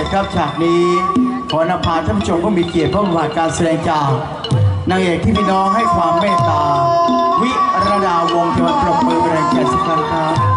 ยรติครับฉากนี้ขออนุพาท่านผู้ชมก็มีเกียรติเผู้ผ่านการแสดงจากนางเอกที่พี่น้องให้ความเมตตา วิรดาวงศ์เทวันปรบมือแรงใจสักครั้งครับ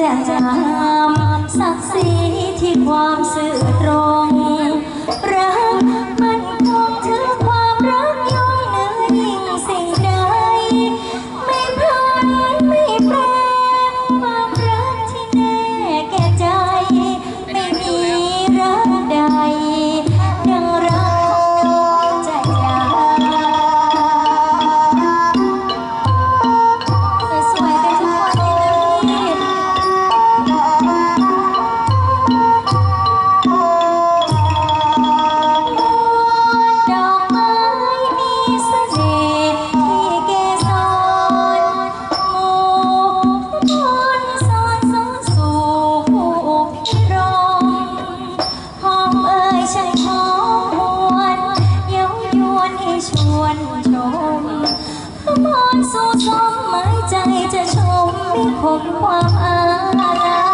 แจ่มงามศักดิ์ศรีที่ความสื่อตรง ชวนชมพรมอนสู้สมหมายใจจะชมไม่พบความอาลั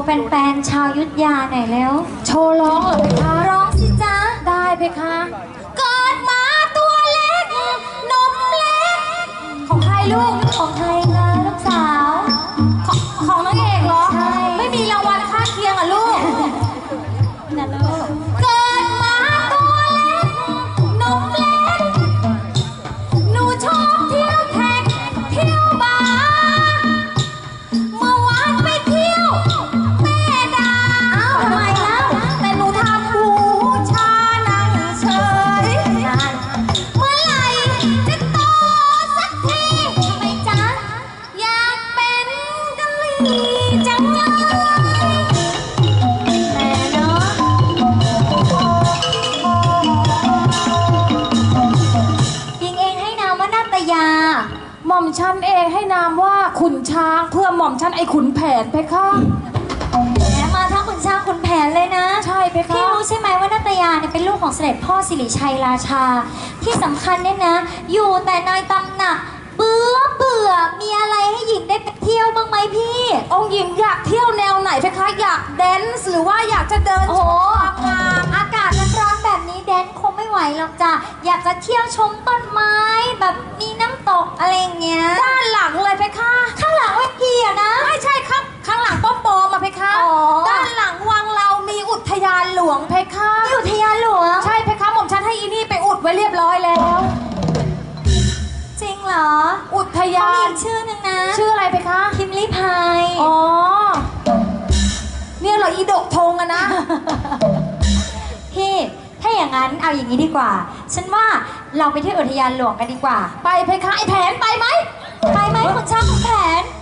วแฟนๆชาวยุทธยาหน่อยแล้ว โชว์ร้องเลยค่ะร้องสิจ้าได้เพคะ เกิดมาตัวเล็ก นมเล็ก ของใครลูก หม่อมชันเองให้นามว่าขุนช้างเพื่อหม่อมชันไอ้ขุนแผนเพคะแหมมาทั้งขุนช้างขุนแผนเลยนะใช่เพคะพี่รู้ใช่ไหมว่านัตยาเนี่ยเป็นลูกของเสด็จพ่อสิริชัยราชา ที่สำคัญเนี่ยนะ อยู่แต่นายตำหนักเบื่อเบื่อมีอะไร ห้หญิงได้ไปเที่ยวบ้างไหมพี่ องค์หญิงอยากเที่ยวแนวไหนเพคะอยากแดนซ์หรือว่าอยากจะเดินโอ้ชโห มความงาม อากาศร้อนๆแบบนี้แดนคงไม่ไหวหรอกจ้ะ อยากจะเที่ยวชมต้นไม้ แบบมีน้ำตกอะไรอย่างเงี้ย ด้านหลังเลยเพคะข้างหลังเวทีอะนะ ไม่ใช่ครับข้างหลังป้อมปอมาเพคะ อ๋อ ด้านหลังวังเรามีอุทยานหลวงเพคะที่อุทยานหลวง ใช่เพคะหม่อมฉันให้อีนี่ไปอุดไว้เรียบร้อยแล้ ทเขายามีนอีกชื่อหนึงนะ ชื่ออะไรเพคะ พิมลี่พายอ๋อ เนี่ยเหรออีดกธงอะนะ พี่ ถ้าอย่างนั้นเอาอย่างนี้ดีกว่า ฉันว่าเราไปที่อุทยานหลวงกันดีกว่า ไปเพคะไอแผนไปไหม ไปไหมคุณช่างคุณแผนเออ